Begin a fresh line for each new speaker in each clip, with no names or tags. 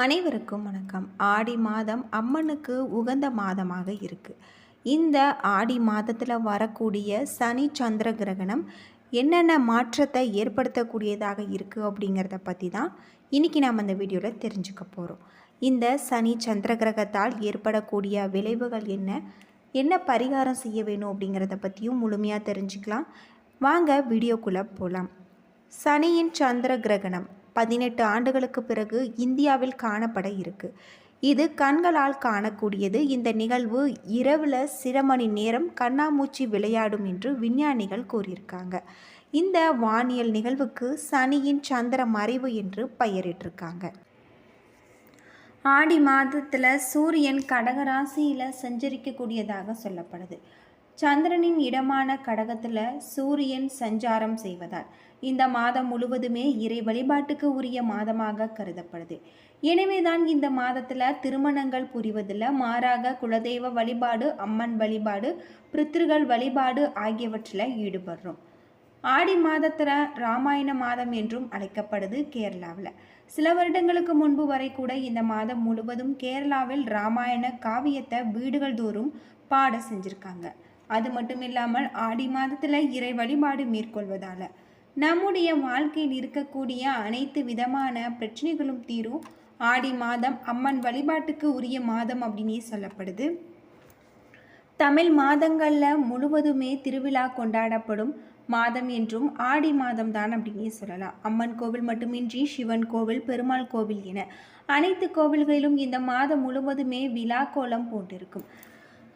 அனைவருக்கும் வணக்கம். ஆடி மாதம் அம்மனுக்கு உகந்த மாதமாக இருக்குது இந்த ஆடி மாதத்தில் வரக்கூடிய சனி சந்திர கிரகணம் என்னென்ன மாற்றத்தை ஏற்படுத்தக்கூடியதாக இருக்குது அப்படிங்கிறத பற்றி தான் இன்றைக்கி நாம் அந்த வீடியோவில் தெரிஞ்சுக்க போகிறோம் இந்த சனி சந்திர கிரகத்தால் ஏற்படக்கூடிய விளைவுகள் என்ன? என்ன பரிகாரம் செய்ய வேணும் அப்படிங்கிறத பற்றியும் முழுமையாக தெரிஞ்சுக்கலாம். வாங்க வீடியோக்குள்ளே போகலாம் சனியின் சந்திர கிரகணம். பதினெட்டு ஆண்டுகளுக்கு பிறகு இந்தியாவில் காணப்பட இருக்கு. இது கண்களால் காணக்கூடியது. இந்த நிகழ்வு இரவில் சில மணி நேரம் கண்ணாமூச்சி விளையாடும் என்று விஞ்ஞானிகள் கூறியிருக்காங்க. இந்த வானியல் நிகழ்வுக்கு சனியின் சந்திர மறைவு என்று பெயரிட்டிருக்காங்க. ஆடி மாதத்தில் சூரியன் கடகராசியில் சஞ்சரிக்கக்கூடியதாக சொல்லப்படுது. சந்திரனின் இடமான கடகத்தில் சூரியன் சஞ்சாரம் செய்வதால் இந்த மாதம் முழுவதுமே இறை வழிபாட்டுக்கு உரிய மாதமாக கருதப்படுது. எனவேதான் இந்த மாதத்தில் திருமணங்கள் புரிவதில் மாறாக குலதெய்வ வழிபாடு அம்மன் வழிபாடு பித்திருகள் வழிபாடு ஆகியவற்றில் ஈடுபடுறோம். ஆடி மாதத்தில் ராமாயண மாதம் என்றும் அழைக்கப்படுது கேரளாவில். சில வருடங்களுக்கு முன்பு வரை கூட இந்த மாதம் முழுவதும் கேரளாவில் ராமாயண காவியத்தை வீடுகள் தோறும் பாட செஞ்சுருக்காங்க. அது மட்டும் இல்லாமல் ஆடி மாதத்தில் இறை வழிபாடு மேற்கொள்வதால் நம்முடைய வாழ்க்கையில் இருக்கக்கூடிய அனைத்து விதமான பிரச்சனைகளும் தீரும். ஆடி மாதம் அம்மன் வழிபாட்டுக்கு உரிய மாதம் அப்படின்னே சொல்லப்படுது. தமிழ் மாதங்களில் முழுவதுமே திருவிழா கொண்டாடப்படும் மாதம் என்றும் ஆடி மாதம் தான் அப்படின்னே சொல்லலாம். அம்மன் கோவில் மட்டுமின்றி சிவன் கோவில் பெருமாள் கோவில் என அனைத்து கோவில்களிலும் இந்த மாதம் முழுவதுமே விழா கோலம் போட்டிருக்கும்.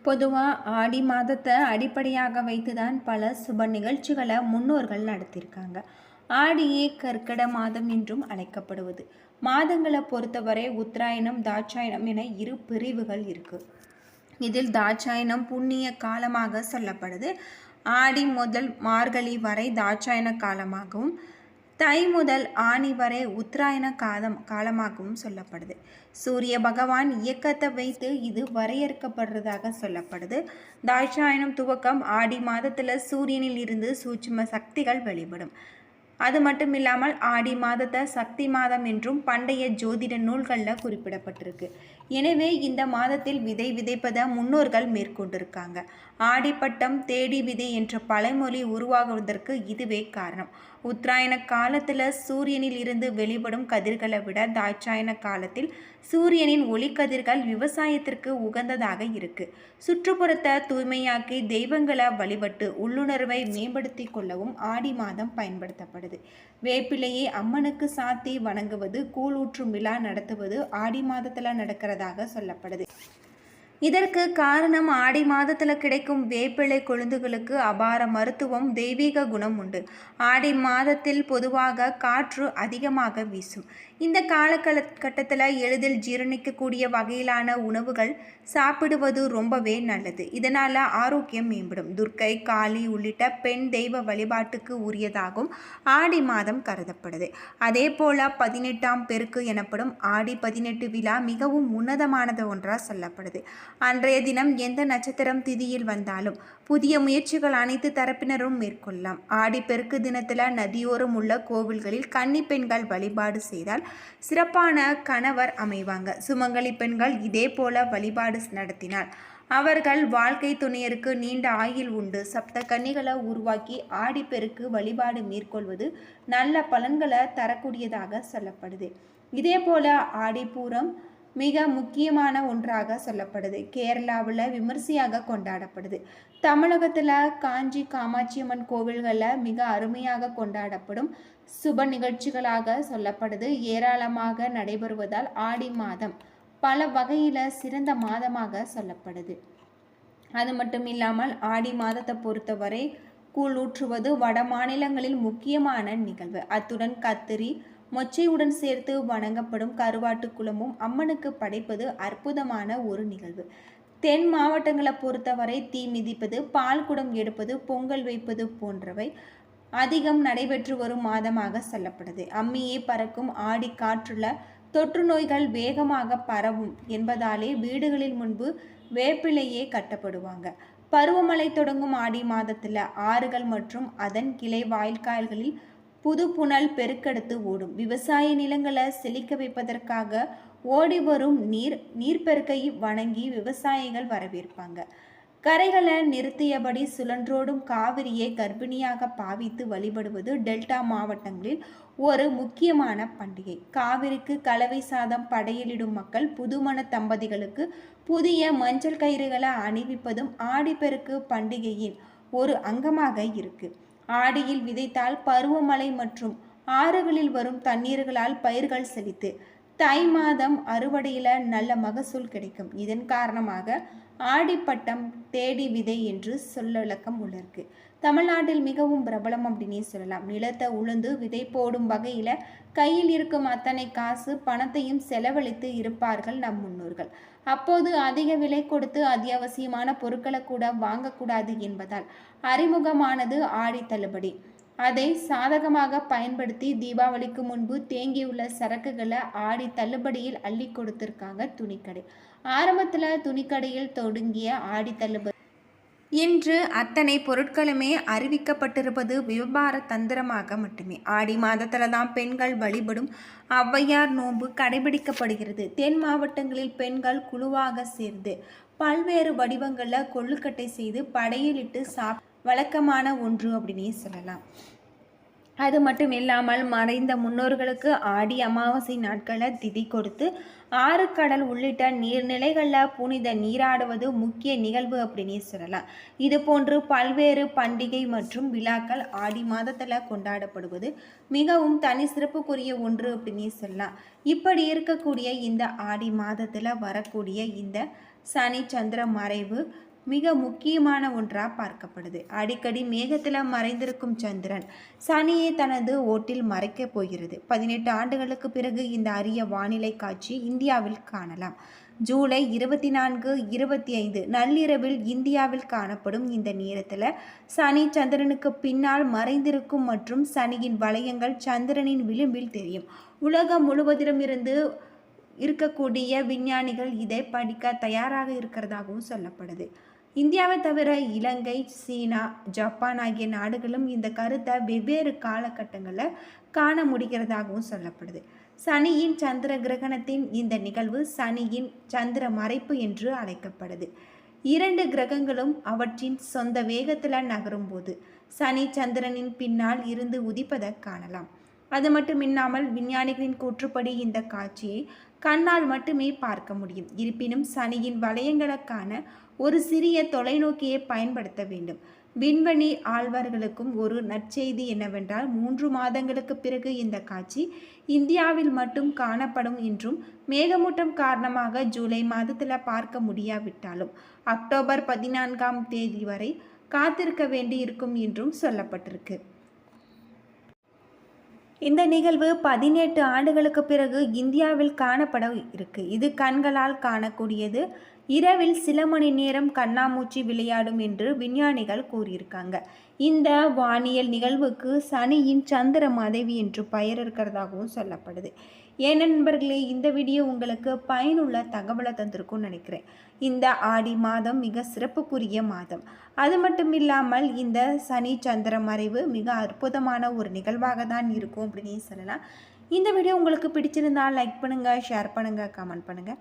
பொதுவாக ஆடி மாதத்தை அடிப்படையாக வைத்து தான் பல சுப நிகழ்ச்சிகளை முன்னோர்கள் நடத்தியிருக்காங்க. ஆடியே கற்கட மாதம் என்றும் அழைக்கப்படுவது. மாதங்களை பொறுத்தவரை உத்தராயணம் தாட்சாயணம் என இரு பிரிவுகள் இருக்கு. இதில் தாட்சாயணம் புண்ணிய காலமாக சொல்லப்படுது. ஆடி முதல் மார்கழி வரை தாட்சாயண காலமாகவும் தை முதல் ஆணி வரை உத்தராயண காலம் காலமாகவும் சொல்லப்படுது. சூரிய பகவான் இயக்கத்தை வைத்து இது வரையறுக்கப்படுறதாக சொல்லப்படுது. தாட்சாயணம் துவக்கம் ஆடி மாதத்தில் சூரியனில் இருந்து சூட்சும சக்திகள் வெளிப்படும். அது மட்டும் இல்லாமல் ஆடி மாதத்தை சக்தி மாதம் என்றும் பண்டைய ஜோதிட நூல்களில் குறிப்பிடப்பட்டிருக்கு. எனவே இந்த மாதத்தில் விதை விதைப்பதை முன்னோர்கள் மேற்கொண்டிருக்காங்க. ஆடிப்பட்டம் தேடி விதை என்ற பழமொழி உருவாகுவதற்கு இதுவே காரணம். உத்தராயண காலத்தில் சூரியனில் இருந்து வெளிப்படும் கதிர்களை விட தாட்சாயண காலத்தில் சூரியனின் ஒளிக்கதிர்கள் விவசாயத்திற்கு உகந்ததாக இருக்குது சுற்றுப்புறத்தை தூய்மையாக்கி தெய்வங்களை வழிபட்டு உள்ளுணர்வை மேம்படுத்தி கொள்ளவும் ஆடி மாதம் பயன்படுத்தப்படுது. வேப்பிலையை அம்மனுக்கு சாத்தி வணங்குவது கூழூற்றும் விழா நடத்துவது ஆடி மாதத்தில் நடக்கிறதாக சொல்லப்படுது. இதற்கு காரணம் ஆடி மாதத்தில் கிடைக்கும் வேப்பிலை கொழுந்துகளுக்கு அபார மருத்துவம் தெய்வீக குணம் உண்டு. ஆடி மாதத்தில் பொதுவாக காற்று அதிகமாக வீசும். இந்த காலகட்டத்தில் எளிதில் ஜீரணிக்கக்கூடிய வகையிலான உணவுகள் சாப்பிடுவது ரொம்பவே நல்லது. இதனால் ஆரோக்கியம் மேம்படும். துர்க்கை காளி உள்ளிட்ட பெண் தெய்வ வழிபாட்டுக்கு உரியதாகும். ஆடி மாதம் கருதப்படுது. அதே போல் பதினெட்டாம் பெருக்கு எனப்படும் ஆடி பதினெட்டு விழா மிகவும் உன்னதமானது ஒன்றாக சொல்லப்படுது. அன்றைய தினம் எந்த நட்சத்திரம் திதியில் வந்தாலும் புதிய முயற்சிகள் அனைத்து தரப்பினரும் மேற்கொள்ளலாம். ஆடிப்பெருக்கு தினத்தில் நதியோரம் உள்ள கோவில்களில் கன்னி பெண்கள் வழிபாடு செய்தால் சிறப்பான கணவர் அமைவாங்க. சுமங்கலி பெண்கள் இதே போல வழிபாடு நடத்தினார். அவர்கள் வாழ்க்கை துணையருக்கு நீண்ட ஆயுள் உண்டு. சப்த கன்னிகளை உருவாக்கி ஆடிப்பெருக்கு வழிபாடு மேற்கொள்வது நல்ல பலன்களை தரக்கூடியதாக சொல்லப்படுது. இதே போல ஆடிப்பூரம் மிக முக்கியமான ஒன்றாக சொல்லப்படுது. கேரளாவில் விமர்சையாக கொண்டாடப்படுது. தமிழகத்தில் காஞ்சி காமாட்சியம்மன் கோவில்களில் மிக அருமையாக கொண்டாடப்படும் சுப நிகழ்ச்சிகளாக சொல்லப்படுது. ஏராளமாக நடைபெறுவதால் ஆடி மாதம் பல வகையில் சிறந்த மாதமாக சொல்லப்படுது. அது மட்டும் இல்லாமல் ஆடி மாதத்தை பொறுத்தவரை கூழ் ஊற்றுவது வட மாநிலங்களில் முக்கியமான நிகழ்வு. அத்துடன் கத்திரி மொச்சையுடன் சேர்த்து வணங்கப்படும் கருவாட்டு குளமும் அம்மனுக்கு படைப்பது அற்புதமான ஒரு நிகழ்வு. தென் மாவட்டங்களை பொறுத்தவரை தீ மிதிப்பது பால் குடம் எடுப்பது பொங்கல் வைப்பது போன்றவை அதிகம் நடைபெற்று வரும் மாதமாக சொல்லப்படுது. அம்மியே பறக்கும் ஆடி காற்றுல தொற்று நோய்கள் வேகமாக பரவும் என்பதாலே வீடுகளில் முன்பு வேப்பிலையே கட்டப்படுவாங்க. பருவமழை தொடங்கும் ஆடி மாதத்தில் ஆறுகள் மற்றும் அதன் கிளை வாய்க்கால்களில் புது புனல் பெருக்கெடுத்து ஓடும். விவசாய நிலங்களை செழிக்க வைப்பதற்காக ஓடி வரும் நீர் நீர்ப்பெருக்கை வணங்கி விவசாயிகள் வரவேற்பாங்க. கரைகளை நிறுத்தியபடி சுழன்றோடும் காவிரியை கர்ப்பிணியாக பாவித்து வழிபடுவது டெல்டா மாவட்டங்களில் ஒரு முக்கியமான பண்டிகை. காவிரிக்கு கலவை சாதம் படையலிடும் மக்கள் புதுமண தம்பதிகளுக்கு புதிய மஞ்சள் கயிறுகளை அணிவிப்பதும் ஆடிப்பெருக்கு பண்டிகையின் ஒரு அங்கமாக இருக்குது ஆடியில் விதைத்தால் பருவமழை மற்றும் ஆறுகளில் வரும் தண்ணீர்களால் பயிர்கள் செழித்து. தை மாதம் அறுவடையில் நல்ல மகசூல் கிடைக்கும். இதன் காரணமாக ஆடிப்பட்டம் தேடி விதை என்று சொல்லழக்கம் உள்ளிருக்கு. தமிழ்நாட்டில் மிகவும் பிரபலம் அப்படின்னே சொல்லலாம். நிலத்தை உளுந்து விதை போடும் வகையில் கையில் இருக்கும் அத்தனை காசு பணத்தையும் செலவழித்து இருப்பார்கள் நம் முன்னோர்கள். அப்போது அதிக விலை கொடுத்து அத்தியாவசியமான பொருட்களை கூட வாங்கக்கூடாது என்பதால் அறிமுகமானது ஆடி தள்ளுபடி. அதை சாதகமாக பயன்படுத்தி தீபாவளிக்கு முன்பு தேங்கியுள்ள சரக்குகளை ஆடி தள்ளுபடியில் அள்ளி கொடுத்துருக்காங்க துணிக்கடை. ஆரம்பத்தில் துணிக்கடையில் தொடங்கிய ஆடி தள்ளுபடி இன்று அத்தனை பொருட்களுமே அறிவிக்கப்பட்டிருப்பது வியாபார தந்திரமாக மட்டுமே. ஆடி மாதத்தில் தான் பெண்கள் வழிபடும் ஔவையார் நோன்பு கடைபிடிக்கப்படுகிறது. தென் மாவட்டங்களில் பெண்கள் குழுவாக சேர்ந்து பல்வேறு வடிவங்களில் கொள்ளுக்கட்டை செய்து படையிலிட்டு சாப் வழக்கமான ஒன்று அப்படின்னே சொல்லலாம். அது மட்டும் இல்லாமல் மறைந்த முன்னோர்களுக்கு ஆடி அமாவாசை நாட்களை திதி கொடுத்து ஆறு கடல் உள்ளிட்ட நீர்நிலைகளில் புனித நீராடுவது முக்கிய நிகழ்வு அப்படின்னே சொல்லலாம். இது போன்று பல்வேறு பண்டிகை மற்றும் விழாக்கள் ஆடி மாதத்தில் கொண்டாடப்படுவது மிகவும் தனி சிறப்புக்குரிய ஒன்று அப்படின்னே சொல்லலாம். இப்படி இருக்கக்கூடிய இந்த ஆடி மாதத்தில் வரக்கூடிய இந்த சனி சந்திர மறைவு மிக முக்கியமான ஒன்றாக பார்க்கப்படுது. அடிக்கடி மேகத்தில் மறைந்திருக்கும் சந்திரன் சனியை தனது ஓட்டில் மறைக்கப் போகிறது. பதினெட்டு ஆண்டுகளுக்கு பிறகு இந்த அரிய வானிலை காட்சி இந்தியாவில் காணலாம். ஜூலை இருபத்தி நான்கு இருபத்தி ஐந்து நள்ளிரவில் இந்தியாவில் காணப்படும் இந்த நேரத்தில் சனி சந்திரனுக்கு பின்னால் மறைந்திருக்கும் மற்றும் சனியின் வளையங்கள் சந்திரனின் விளிம்பில் தெரியும். உலகம் முழுவதிலும் இருந்து இருக்கக்கூடிய விஞ்ஞானிகள் இதை படிக்க தயாராக இருக்கிறதாகவும் சொல்லப்படுது. இந்தியாவை தவிர இலங்கை சீனா ஜப்பான் ஆகிய நாடுகளும் இந்த கருத்தை வெவ்வேறு காலகட்டங்களில் காண முடிகிறதாகவும் சொல்லப்படுது. சனியின் சந்திர கிரகணத்தின் இந்த நிகழ்வு சனியின் சந்திர மறைப்பு என்று அழைக்கப்படுது. இரண்டு கிரகங்களும் அவற்றின் சொந்த வேகத்தில் நகரும்போது சனி சந்திரனின் பின்னால் இருந்து உதிப்பதை காணலாம். அது மட்டுமில்லாமல் விஞ்ஞானிகளின் கூற்றுப்படி இந்த காட்சியை கண்ணால் மட்டுமே பார்க்க முடியும். இருப்பினும் சனியின் வளையங்களுக்கான ஒரு சிறிய தொலைநோக்கியை பயன்படுத்த வேண்டும். விண்வெளி ஆழ்வார்களுக்கும் ஒரு நற்செய்தி என்னவென்றால் மூன்று மாதங்களுக்கு பிறகு இந்த காட்சி இந்தியாவில் மட்டும் காணப்படும் என்றும் மேகமூட்டம் காரணமாக ஜூலை மாதத்தில் பார்க்க முடியாவிட்டாலும் அக்டோபர் பதினான்காம் தேதி வரை காத்திருக்க வேண்டி இருக்கும் என்றும் சொல்லப்பட்டிருக்கு. இந்த நிகழ்வு பதினெட்டு ஆண்டுகளுக்கு பிறகு இந்தியாவில் காணப்பட இருக்கு. இது கண்களால் காணக்கூடியது. இரவில் சில மணி நேரம் கண்ணாமூச்சி விளையாடும் என்று விஞ்ஞானிகள் கூறியிருக்காங்க. இந்த வானியல் நிகழ்வுக்கு சனியின் சந்திர மனைவி என்று பெயர் இருக்கிறதாகவும் சொல்லப்படுது. ஏன் நண்பர்களே இந்த வீடியோ உங்களுக்கு பயனுள்ள தகவலை தந்திருக்கும்னு நினைக்கிறேன். இந்த ஆடி மாதம் மிக சிறப்புக்குரிய மாதம். அது மட்டும் இல்லாமல் இந்த சனி சந்திர மறைவு மிக அற்புதமான ஒரு நிகழ்வாக தான் இருக்கும் அப்படின்னு சொல்லலாம். இந்த வீடியோ உங்களுக்கு பிடிச்சிருந்தால் லைக் பண்ணுங்கள் ஷேர் பண்ணுங்கள் கமெண்ட் பண்ணுங்கள்